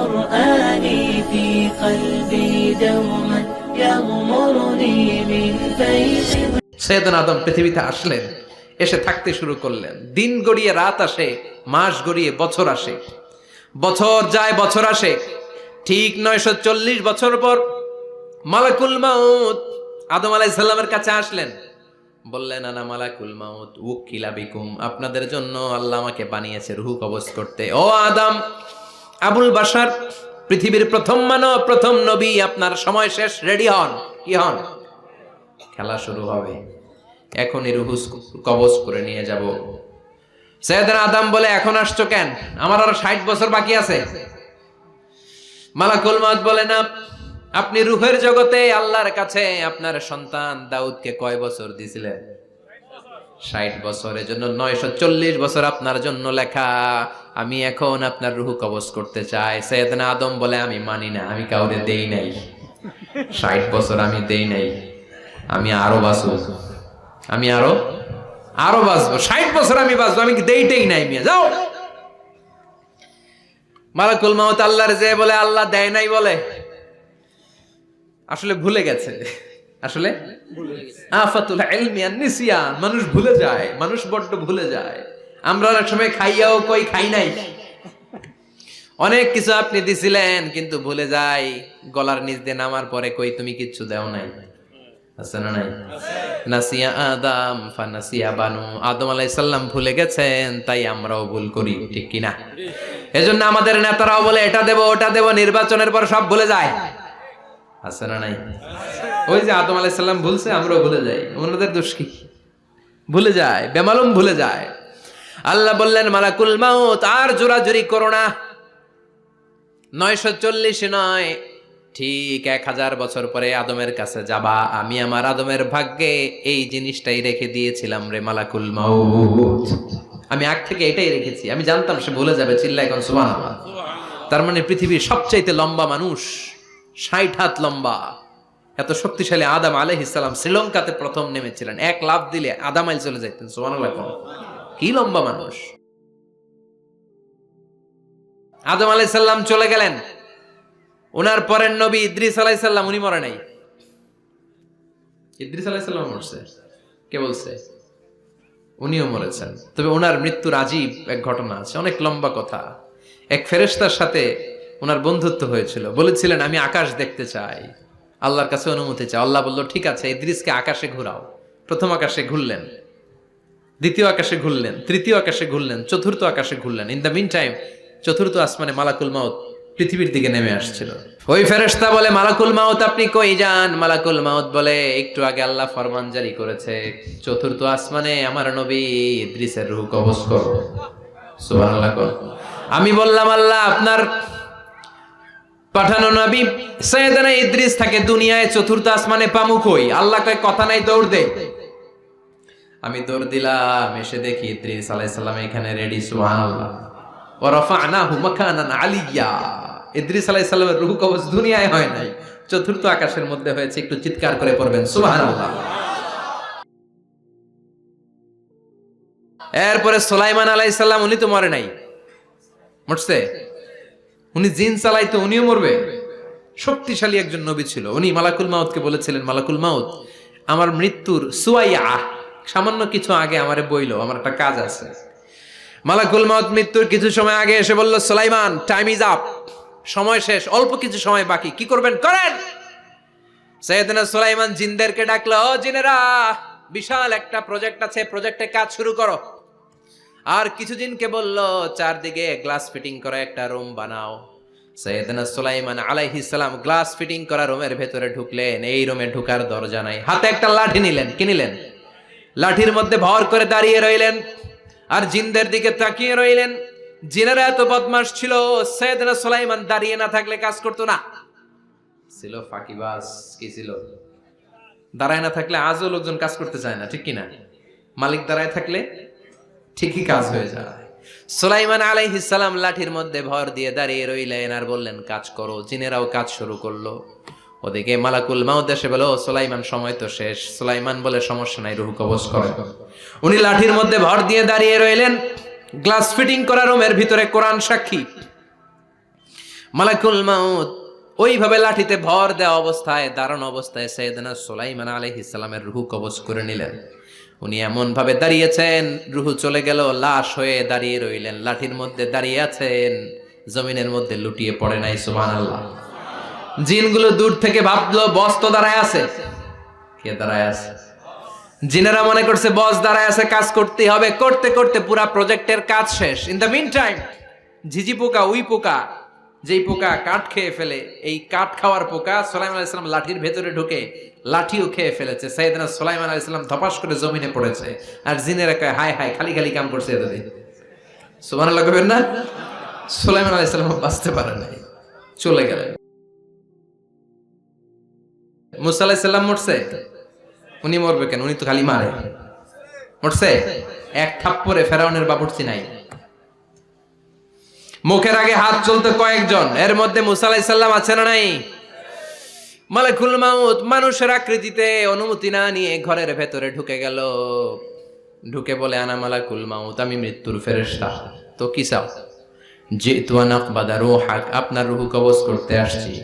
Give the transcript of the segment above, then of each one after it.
قرآني في قلبي دوما يغمرني من فيض সৈয়দনা আদম পৃথিবীতে আসলেন এসে থাকতে শুরু করলেন দিন গড়িয়ে রাত আসে মাস গড়িয়ে বছর আসে বছর যায় বছর আসে ঠিক নয়শো চল্লিশ বছর পর মালাকুল মাউত আদম আলাই সাল্লামের কাছে আসলেন বললেন আনা মালাকুল মাউত উকিলা বিকুম আপনাদের জন্য আল্লাহ আমাকে বানিয়েছে রুহু কবজ করতে ও আদম আবুল বাসার পৃথিবীর প্রথম মানব, প্রথম নবী, আপনার সময় শেষ রেডি হন? কি হন? খেলা শুরু হবে। এখনই রুহু কবজ করে নিয়ে যাব। সৈয়দনা আদম বলে, এখন আসছো কেন? আমার আরও ষাট বছর বাকি আছে। মালাকুল মাত বলে, না, আপনি রুহের জগতে আল্লাহর কাছে আপনার সন্তান দাউদকে কয় বছর দিছিলেন? ষাট বছরের জন্য নয়শো চল্লিশ বছর আপনার জন্য লেখা। আমি এখন আপনার রুহু কবজ করতে চাই। সৈয়দনা আদম বলে, আমি মানি না, আমি কাউরে দেই নাই। ষাট বছর আমি দেই নাই। আমি আরও বাঁচব। আমি আরও আরও বাঁচবো। ষাট বছর আমি বাঁচবো। আমি দেইটেই নাই মিয়া? যাও। মালাকুল মাহত আল্লাহর যে বলে, আল্লাহ দেয় নাই বলে। আসলে ভুলে গেছে। আসলে? আফাতুল মানুষ ভুলে যায়। মানুষ বড্ড ভুলে যায়। আমরা অনেক সময় খাইয়াও কই, খাই নাই। অনেক কিছু আপনি দিছিলেন, কিন্তু ভুলে যাই, গলার নিচ দিয়ে নামার পরে কই, তুমি কিচ্ছু দেও নাই। নাসিয়া বানু। আদম ভুলে গেছেন, তাই আমরাও ভুল করি, ঠিক আমাদের নেতারাও বলে, এটা দেব, ওটা দেব, নির্বাচনের পর সব ভুলে যায়। আছে না নাই? ওই যে আদম ভুলছে, আমরাও ভুলে যাই। ভুলে যায়, বেমালুম ভুলে যায়। আল্লাহ বললেন, মালাকুল মাউত, আর জোরাজুরি করো না। নয়শো চল্লিশে নয়, ঠিক এক হাজার বছর পরে আদমের কাছে যাবা। আমি আমার আদমের ভাগ্যে এই জিনিসটাই রেখে দিয়েছিলাম রে মালাকুল মাউত। আমি আগ থেকে এটাই রেখেছি। আমি জানতাম সে ভুলে যাবে চিল্লা এখন সুবাহ তার মানে পৃথিবীর সবচাইতে লম্বা মানুষ, ষাট হাত লম্বা। এত শক্তিশালী আদাম আলহিসাম শ্রীলঙ্কাতে প্রথম নেমেছিলেন। এক লাভ দিলে আদাম আইল চলে যাইতেন সুবান কি লম্বা মানুষ? আদম আলাইসাল্লাম চলে গেলেন। ওনার পরের নবী ইদ্রিস আলাইসাল্লাম, উনি মরে নাই। ইদ্রিস আলাইসাল্লাম মরছে? কে বলছে? উনিও মরেছেন। তবে ওনার মৃত্যুর আজীব এক ঘটনা আছে, অনেক লম্বা কথা। এক ফেরেশতার সাথে ওনার বন্ধুত্ব হয়েছিল। বলেছিলেন, আমি আকাশ দেখতে চাই। আল্লাহর কাছে অনুমতি চাই। আল্লাহ বলল, ঠিক আছে, ইদ্রিসকে আকাশে ঘুরাও। প্রথম আকাশে ঘুরলেন। দ্বিতীয় আকাশে ঘুরলেন, তৃতীয় আকাশে ঘুরলেন, চতুর্থ আকাশে ঘুরলেন। ইন দ্য মিন টাইম চতুর্থ আসমানে মালাকুল মাউত পৃথিবীর দিকে নেমে আসছিল। ওই ফেরেশতা বলে, মালাকুল মাউত, আপনি কই যান? মালাকুল মাউত বলে, একটু আগে আল্লাহ ফরমান জারি করেছে, চতুর্থ আসমানে আমার নবী ইদ্রিসের রূহ কবজ করো। আমি বললাম, আল্লাহ, আপনার পাঠানো নবী সৈয়দানা ইদ্রিস থাকে দুনিয়ায়, চতুর্থ আসমানে পামু কই? আল্লাহ কয়, কথা নাই, দৌড় দে। আমি দৌড় দিলাম, এসে দেখি সালাম এখানে রেডি এরপরে সালাম, উনি তো মরে নাই। উনি জিন উনিও মরবে। শক্তিশালী একজন নবী ছিল। উনি মালাকুল মাউতকে বলেছিলেন, মালাকুল মাউত, আমার মৃত্যুর সুয়াইয়া সামান্য কিছু আগে আমারে বইলো, আমার একটা কাজ আছে। মালাকুল মাউত মৃত্যুর কিছু সময় আগে এসে বলল, সুলাইমান টাইম ইজ আপ সময় শেষ, অল্প কিছু সময় বাকি। কি করবেন? করেন! সৈয়দনা সুলাইমান জিনদেরকে ডাকলো, ও জিনেরা, বিশাল একটা প্রজেক্ট আছে প্রজেক্টে কাজ শুরু করো। আর কিছুদিনকে বলল, চারদিকে গ্লাস ফিটিং করা একটা রুম বানাও। সৈয়দনা সুলাইমান আলাইহিস সালাম গ্লাস ফিটিং করা রুমের ভেতরে ঢুকলেন, এই রুমে ঢুকার দরজা নাই। হাতে একটা লাঠি নিলেন, কি নিলেন? লাঠির মধ্যে ভর করে দাঁড়িয়ে রইলেন আর জিনদের দিকে তাকিয়ে রইলেন। জিনেরা এত বদমাস ছিল, সৈয়দনা সুলাইমান দাঁড়িয়ে না থাকলে কাজ করতো না। ছিল ফাঁকিবাজ, কি ছিল? দাঁড়ায় না থাকলে আজও লোকজন কাজ করতে চায় না, ঠিক কিনা মালিক দাঁড়ায় থাকলে ঠিকই কাজ হয়ে যায়। সুলাইমান আলাইহিস সালাম লাঠির মধ্যে ভর দিয়ে দাঁড়িয়ে রইলেন আর বললেন, কাজ করো। জিনেরাও কাজ শুরু করল। ওদিকে মালাকুল মাউদ এসে বলো সুলাইমান, সময় তো শেষ। সুলাইমান বলে, সমস্যা নাই, রুহু কবজ করে। উনি লাঠির মধ্যে ভর দিয়ে দাঁড়িয়ে রইলেন। গ্লাস ফিটিং করা রুমের ভিতরে কোরআন সাক্ষী। মালাকুল মাউত ওইভাবে লাঠিতে ভর দেওয়া অবস্থায় দারুণ অবস্থায় সৈয়দনা সুলাইমান আলাইহিস সালামের রুহু কবজ করে নিলেন। উনি এমন ভাবে দাঁড়িয়েছেন, রুহু চলে গেল, লাশ হয়ে দাঁড়িয়ে রইলেন। লাঠির মধ্যে দাঁড়িয়ে আছেন, জমিনের মধ্যে লুটিয়ে পড়ে নাই, সুবহানাল্লাহ। জিনগুলো দূর থেকে ভাবলো, বস তো দাঁড়ায় আছে। কে দাঁড়ায় আছে? জিনেরা মনে করছে, বস দাঁড়ায় আছে, কাজ করতে হবে। করতে করতে পুরা প্রজেক্টের কাজ শেষ। ইন দ্য মিন টাইম ঝিঝি পোকা, উই পোকা, যেই পোকা কাঠ খেয়ে ফেলে, এই কাঠ খাওয়ার পোকা সোলাইমান আলাইসালাম লাঠির ভেতরে ঢুকে লাঠিও খেয়ে ফেলেছে। সাইদিনা সোলাইমান আলাইসালাম ধপাস করে জমিনে পড়েছে। আর জিনেরা কয়, হায় হায়, খালি খালি কাম করছে এতদিন। সুমান লাগবেন না? সোলাইমান আলাইসালাম বাঁচতে পারে নাই, চলে গেলেন। মুসা আলাইসাল্লাম মরছে? উনি মরবে কেন? উনি তো খালি মারে। মরছে? এক থাপ্পরে ফেরাউনের বাবুর্চি নাই। মুখের আগে হাত চলতে কয়েকজন। এর মধ্যে মুসা আলাইসাল্লাম আছে না নাই? মালাকুল মাউত মানুষের আকৃতিতে অনুমতি না নিয়ে ঘরের ভেতরে ঢুকে গেল। ঢুকে বলে, আনা মালাকুল মাউত, আমি মৃত্যুর ফেরেশতা। তো কি চাও? যে তুয়ানাক বাদা রোহাক, আপনার রুহু কবজ করতে আসছি।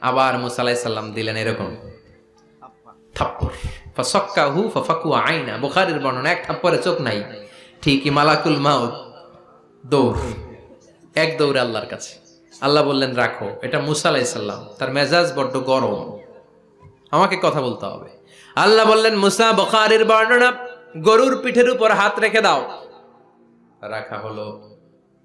আবার মুসা আলাইসাল্লাম দিলেন এরকম। থাপ্পড়। ফাসাক্কা হু ফাফাকু আইনা। বুখারীর বর্ণনা এক চোখ নাই। ঠিকই মালাকুল দৌড়। এক দৌড়ে আল্লাহর কাছে। আল্লাহ বললেন রাখো এটা মুসা আলাইসাল্লাম তার মেজাজ বড্ড গরম। আমাকে কথা বলতে হবে। আল্লাহ বললেন মুসা বখারির বর্ণনা গরুর পিঠের উপর হাত রেখে দাও। রাখা হলো।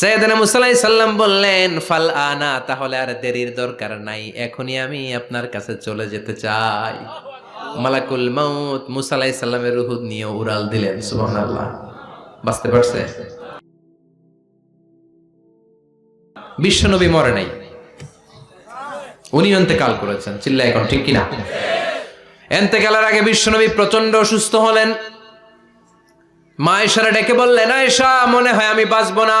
সৈয়দনা মুসা আলাইহিস সাল্লাম বললেন, ফাল আনা, তাহলে আর দেরির দরকার নাই, এখনই আমি আপনার কাছে চলে যেতে চাই। মালাকুল মাউত মুসা আলাইহিস সাল্লামের রুহ নিয়ে উড়াল দিলেন, সুবহানাল্লাহ। বাঁচতে পারছে? বিশ্বনবী মরে নাই। উনি অন্তেকাল করেছেন চিল্লা এখন ঠিক কিনা? এন্তেকালের আগে বিশ্বনবী প্রচণ্ড অসুস্থ হলেন। মা এসারা ডেকে বললেন, আয়েশা, মনে হয় আমি বাঁচবো না।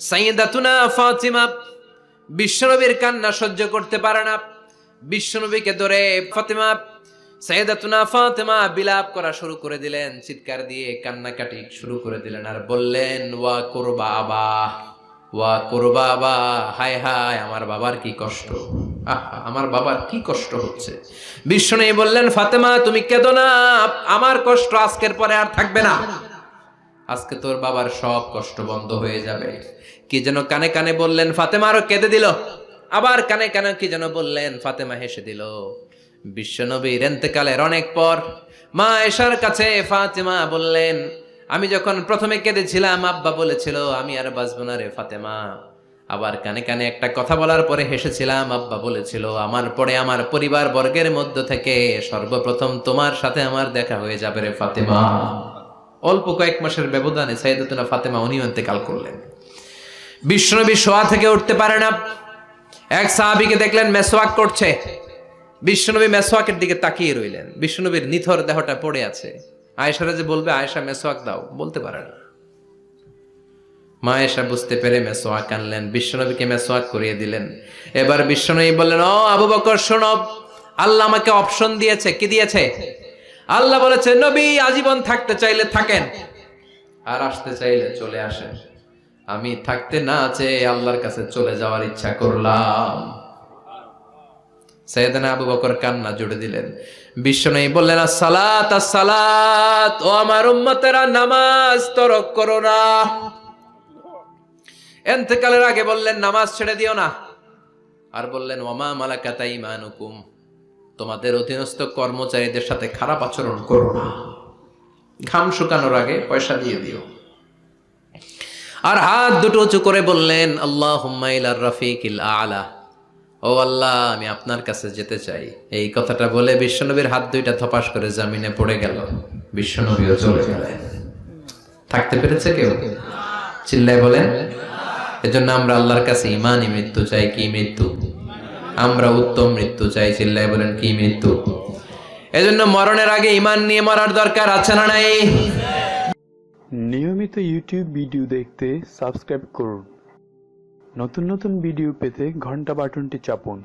সাইয়েদাতুনা ফাতিমা, বিশ্বনবীর কান্না সহ্য করতে পারে না। বিশ্বনবীকে ধরে ফাতিমা, সাইয়েদাতুনা ফাতিমা বিলাপ করা শুরু করে দিলেন, চিৎকার দিয়ে কান্নাকাটি শুরু করে দিলেন আর বললেন, ওয়া করবা আবা, ওয়া করবা আবা, হায় হায়, আমার বাবার কি কষ্ট, আহা, আমার বাবার কি কষ্ট হচ্ছে? বিষ্ণু বললেন, ফাতেমা, তুমি কেঁদো না, আমার কষ্ট আজকের পরে আর থাকবে না। আজকে তোর বাবার সব কষ্ট বন্ধ হয়ে যাবে। কি যেন কানে কানে বললেন, ফাতেমা আরও কেঁদে দিল। আবার কানে কানে কি যেন বললেন, ফাতেমা হেসে দিল। বিশ্বনবীর এন্তেকালের অনেক পর মা এসার কাছে ফাতেমা বললেন, আমি যখন প্রথমে কেঁদেছিলাম, আব্বা বলেছিল, আমি আর বাঁচবো না রে ফাতেমা। আবার কানে কানে একটা কথা বলার পরে হেসেছিলাম, আব্বা বলেছিল, আমার পরে আমার পরিবার বর্গের মধ্য থেকে সর্বপ্রথম তোমার সাথে আমার দেখা হয়ে যাবে রে ফাতেমা। অল্প কয়েক মাসের ব্যবধানে সাইদাতুনা ফাতেমা উনিও ইন্তেকাল করলেন। বিশ্বনবী শোয়া থেকে উঠতে পারে না। এক সাহাবিকে দেখলেন মেসোয়াক করছে। বিশ্বনবী মেসোয়াকের দিকে তাকিয়ে রইলেন। বিশ্বনবীর নিথর দেহটা পড়ে আছে। আয়েশারা যে বলবে, আয়েশা মেসোয়াক দাও। বলতে পারে না। মা এসা বুঝতে পেরে মেসোয়াক আনলেন। বিশ্বনবীকে মেসোয়াক করিয়ে দিলেন। এবার বিশ্বনবী বললেন, ও আবু বকর, শোনো। আল্লাহ আমাকে অপশন দিয়েছে। কি দিয়েছে? আল্লাহ বলেছে, নবী আজীবন থাকতে চাইলে থাকেন, আর আসতে চাইলে চলে আসেন। আমি থাকতে না চেয়ে আল্লাহর কাছে চলে যাওয়ার ইচ্ছা করলাম। সৈয়দনা আবু বকর কান্না জুড়ে দিলেন। বিশ্বনবী বললেন সালাত সালাত ও আমার উম্মতেরা, নামাজ তরক করো না। এন্তেকালের আগে বললেন, নামাজ ছেড়ে দিও না। আর বললেন ওমা মালাকাতা ইমানুকুম? তোমাদের অধীনস্থ কর্মচারীদের সাথে খারাপ আচরণ করো না। ঘাম শুকানোর আগে পয়সা দিয়ে দিও। আর হাত দুটো উঁচু করে বললেন আল্লাহ হুম্মাইলার রফিকিল আলা। ও আল্লাহ, আমি আপনার কাছে যেতে চাই। এই কথাটা বলে বিশ্বনবীর হাত দুইটা থপাস করে জামিনে পড়ে গেল। বিশ্বনবীও চলে গেলেন। থাকতে পেরেছে কেউ? চিল্লায় বলেন, এজন্য আমরা আল্লাহর কাছে ইমানই মৃত্যু চাই, কি মৃত্যু? আমরা উত্তম মৃত্যু চাই চিল্লাই বলেন, কি মৃত্যু? এজন্য মরণের আগে ইমান নিয়ে মরার দরকার আছে না নাই? নিয়মিত ইউটিউব ভিডিও দেখতে সাবস্ক্রাইব করুন। নতুন নতুন ভিডিও পেতে ঘণ্টা বাটনটি চাপুন।